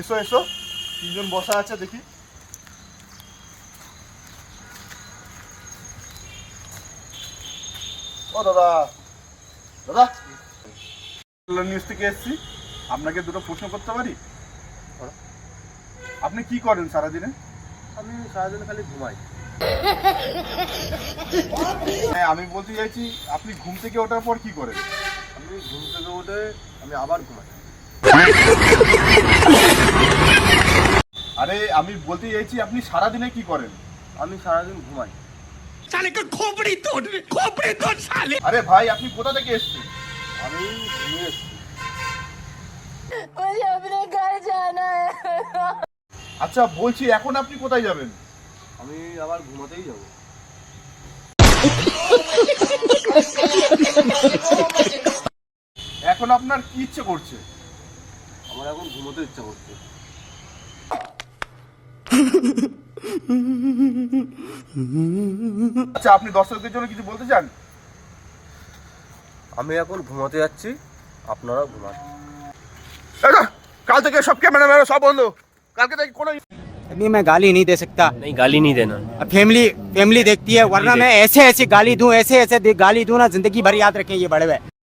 এসো এসো। তিনজন বসা আছে দেখি। ও দাদা দাদা। নিউজ থেকে এসেছি। আপনাকে দুটো প্রশ্ন করতে পারি? আপনি কি করেন সারাদিনে? আমি সারাদিন খালি ঘুমাই। হ্যাঁ আমি বলতে চাইছি আপনি ঘুম থেকে ওঠার পর কি করেন? আমি ঘুম থেকে উঠে আমি আবার ঘুমাই। আমি বলতে চাইছি আপনি সারা দিনে কি করেন? আমি সারা দিন ঘুমাই আরে ভাই আপনি কোথা থেকে এসেছেন? আমি বলি আপনি ঘর জানা আচ্ছা বলছি এখন আপনি কোথায় যাবেন? আমি আবার ঘুমাতেই যাব। এখন আপনার কি ইচ্ছে করছে? আমার এখন ঘুমোতে ইচ্ছা করছে। আচ্ছা আপনি দর্শকদের জন্য কিছু বলতে চান আমি এখন ঘুমাতে যাচ্ছি আপনারা ঘুমান দাদা, কাল থেকে সব ক্যামেরা ম্যামেরা সব বন্ধ কালকে থেকে কোনো नहीं मैं गाली नहीं दे सकता नहीं गाली नहीं देना अब फैमिली फैमिली देखती है वरना मैं ऐसे ऐसे गाली दूं ऐसे ऐसे दे- गाली दूं ना जिंदगी भर याद रखें ये बड़े हुए